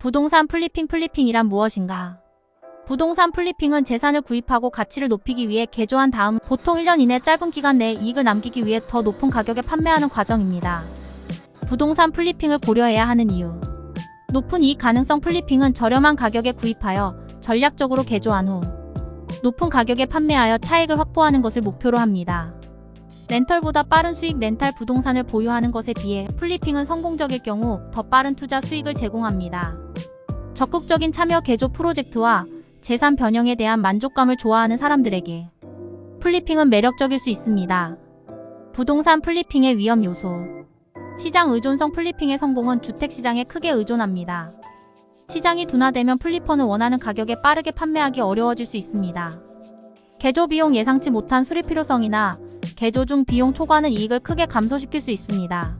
부동산 플리핑 플리핑이란 무엇인가? 부동산 플리핑은 재산을 구입하고 가치를 높이기 위해 개조한 다음 보통 1년 이내 짧은 기간 내에 이익을 남기기 위해 더 높은 가격에 판매하는 과정입니다. 부동산 플리핑을 고려해야 하는 이유. 높은 이익 가능성 플리핑은 저렴한 가격에 구입하여 전략적으로 개조한 후 높은 가격에 판매하여 차익을 확보하는 것을 목표로 합니다. 렌털보다 빠른 수익 렌탈 부동산을 보유하는 것에 비해 플리핑은 성공적일 경우 더 빠른 투자 수익을 제공합니다. 적극적인 참여 개조 프로젝트와 재산 변형에 대한 만족감을 좋아하는 사람들에게 플리핑은 매력적일 수 있습니다. 부동산 플리핑의 위험 요소 시장 의존성 플리핑의 성공은 주택 시장에 크게 의존합니다. 시장이 둔화되면 플리퍼는 원하는 가격에 빠르게 판매하기 어려워질 수 있습니다. 개조 비용 예상치 못한 수리 필요성이나 개조 중 비용 초과는 이익을 크게 감소시킬 수 있습니다.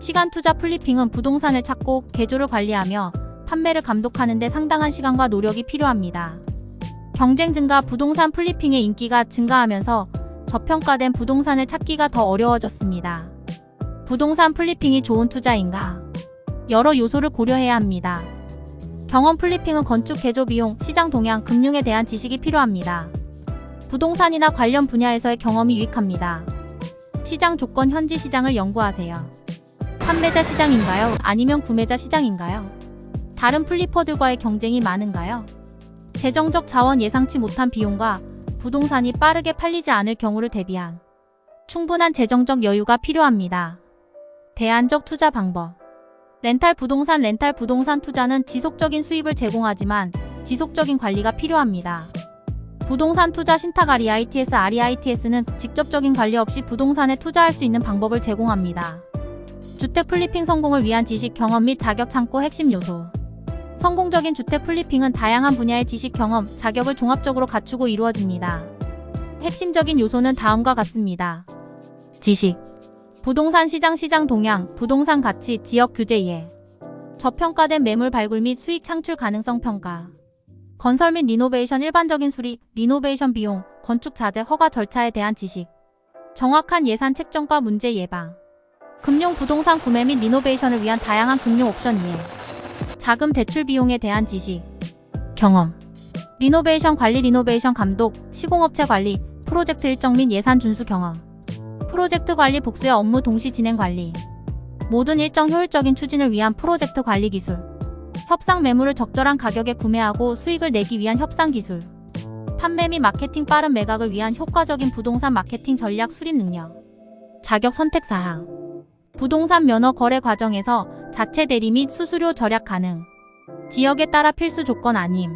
시간 투자 플리핑은 부동산을 찾고 개조를 관리하며 판매를 감독하는 데 상당한 시간과 노력이 필요합니다. 경쟁 증가 부동산 플리핑의 인기가 증가하면서 저평가된 부동산을 찾기가 더 어려워졌습니다. 부동산 플리핑이 좋은 투자인가? 여러 요소를 고려해야 합니다. 경험 플리핑은 건축 개조 비용, 시장 동향, 금융에 대한 지식이 필요합니다. 부동산이나 관련 분야에서의 경험이 유익합니다. 시장 조건 현지 시장을 연구하세요. 판매자 시장인가요? 아니면 구매자 시장인가요? 다른 플리퍼들과의 경쟁이 많은가요? 재정적 자원 예상치 못한 비용과 부동산이 빠르게 팔리지 않을 경우를 대비한 충분한 재정적 여유가 필요합니다. 대안적 투자 방법 렌탈 부동산 렌탈 부동산 투자는 지속적인 수입을 제공하지만 지속적인 관리가 필요합니다. 부동산 투자 신탁 REITS REITS는 직접적인 관리 없이 부동산에 투자할 수 있는 방법을 제공합니다. 주택 플리핑 성공을 위한 지식 경험 및 자격 창고 핵심 요소 성공적인 주택 플리핑은 다양한 분야의 지식 경험, 자격을 종합적으로 갖추고 이루어집니다. 핵심적인 요소는 다음과 같습니다. 지식. 부동산 시장 시장 동향, 부동산 가치, 지역 규제 이해 저평가된 매물 발굴 및 수익 창출 가능성 평가. 건설 및 리노베이션 일반적인 수리, 리노베이션 비용, 건축 자재 허가 절차에 대한 지식. 정확한 예산 책정과 문제 예방. 금융 부동산 구매 및 리노베이션을 위한 다양한 금융 옵션 이해 자금 대출 비용에 대한 지식 경험. 리노베이션 관리 리노베이션 감독 시공업체 관리 프로젝트 일정 및 예산 준수 경험. 프로젝트 관리 복수의 업무 동시 진행 관리. 모든 일정 효율적인 추진을 위한 프로젝트 관리 기술. 협상 매물을 적절한 가격에 구매하고 수익을 내기 위한 협상 기술. 판매 및 마케팅 빠른 매각을 위한 효과적인 부동산 마케팅 전략 수립 능력. 자격 선택 사항 부동산 면허 거래 과정에서 자체 대리 및 수수료 절약 가능. 지역에 따라 필수 조건 아님.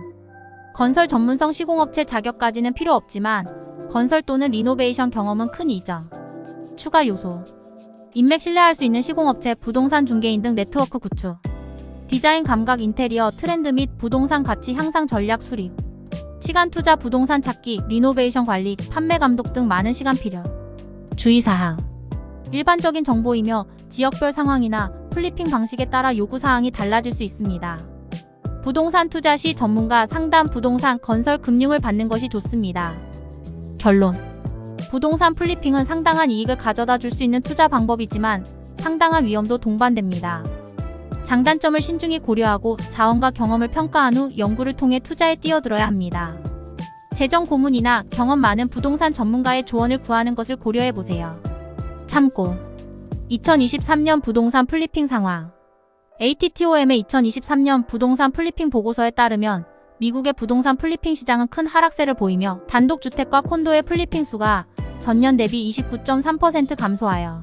건설 전문성 시공업체 자격까지는 필요 없지만 건설 또는 리노베이션 경험은 큰 이점 추가 요소. 인맥 신뢰할 수 있는 시공업체, 부동산 중개인 등 네트워크 구축. 디자인 감각 인테리어 트렌드 및 부동산 가치 향상 전략 수립. 시간 투자 부동산 찾기, 리노베이션 관리, 판매 감독 등 많은 시간 필요. 주의사항 일반적인 정보이며 지역별 상황이나 플리핑 방식에 따라 요구사항이 달라질 수 있습니다. 부동산 투자 시 전문가 상담 부동산 건설 금융을 받는 것이 좋습니다. 결론 부동산 플리핑은 상당한 이익을 가져다 줄 수 있는 투자 방법이지만 상당한 위험도 동반됩니다. 장단점을 신중히 고려하고 자원과 경험을 평가한 후 연구를 통해 투자에 뛰어들어야 합니다. 재정 고문이나 경험 많은 부동산 전문가의 조언을 구하는 것을 고려해 보세요. 참고 2023년 부동산 플리핑 상황 ATTOM의 2023년 부동산 플리핑 보고서에 따르면 미국의 부동산 플리핑 시장은 큰 하락세를 보이며 단독주택과 콘도의 플리핑 수가 전년 대비 29.3% 감소하여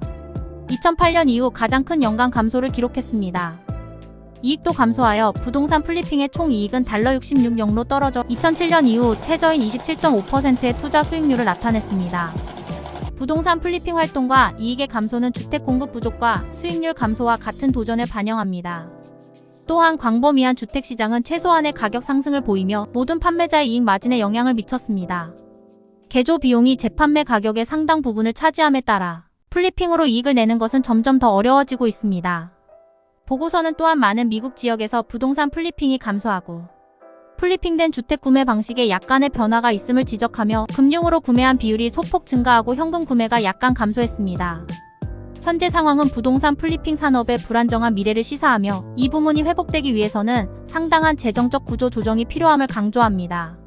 2008년 이후 가장 큰 연간 감소를 기록했습니다. 이익도 감소하여 부동산 플리핑의 총 이익은 달러 66영로 떨어져 2007년 이후 최저인 27.5%의 투자 수익률을 나타냈습니다. 부동산 플리핑 활동과 이익의 감소는 주택 공급 부족과 수익률 감소와 같은 도전을 반영합니다. 또한 광범위한 주택 시장은 최소한의 가격 상승을 보이며 모든 판매자의 이익 마진에 영향을 미쳤습니다. 개조 비용이 재판매 가격의 상당 부분을 차지함에 따라 플리핑으로 이익을 내는 것은 점점 더 어려워지고 있습니다. 보고서는 또한 많은 미국 지역에서 부동산 플리핑이 감소하고 플리핑된 주택 구매 방식에 약간의 변화가 있음을 지적하며 금융으로 구매한 비율이 소폭 증가하고 현금 구매가 약간 감소했습니다. 현재 상황은 부동산 플리핑 산업의 불안정한 미래를 시사하며 이 부문이 회복되기 위해서는 상당한 재정적 구조 조정이 필요함을 강조합니다.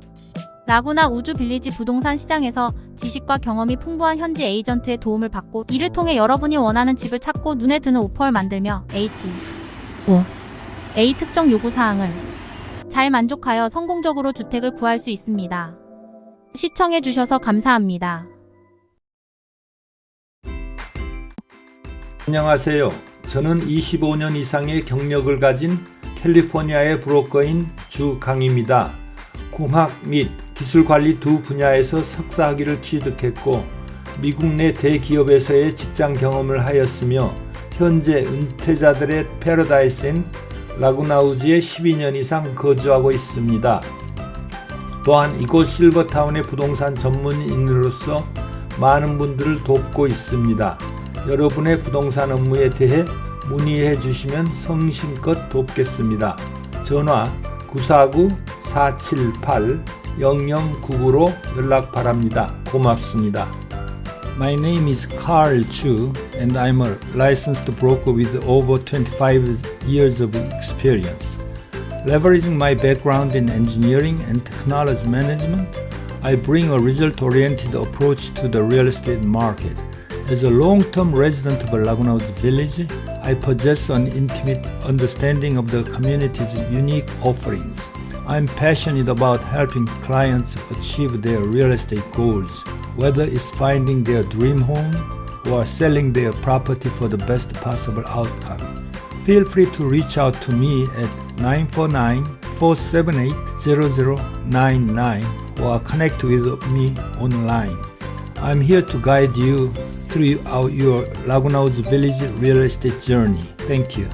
라구나 우주 빌리지 부동산 시장에서 지식과 경험이 풍부한 현지 에이전트의 도움을 받고 이를 통해 여러분이 원하는 집을 찾고 눈에 드는 오퍼를 만들며 H, O, A 특정 요구 사항을 잘 만족하여 성공적으로 주택을 구할 수 있습니다. 시청해 주셔서 감사합니다. 안녕하세요. 저는 25년 이상의 경력을 가진 캘리포니아의 브로커인 주강입니다. 공학 및 기술 관리 두 분야에서 석사 학위를 취득했고 미국 내 대기업에서의 직장 경험을 하였으며 현재 은퇴자들의 패러다이스인 라구나우즈에 12년 이상 거주하고 있습니다. 또한 이곳 실버타운의 부동산 전문인으로서 많은 분들을 돕고 있습니다. 여러분의 부동산 업무에 대해 문의해 주시면 성심껏 돕겠습니다. 전화 949-478-0099로 연락 바랍니다. 고맙습니다. My name is Carl Chu and I'm a licensed broker with over 25 years of experience. Leveraging my background in engineering and technology management, I bring a result oriented approach to the real estate market. As a long term resident of Laguna's village, I possess an intimate understanding of the community's unique offerings. I'm passionate about helping clients achieve their real estate goals, whether it's finding their dream home or selling their property for the best possible outcome. Feel free to reach out to me at 949 478 0099 or connect with me online. I'm here to guide you throughout your Laguna's village real estate journey. Thank you.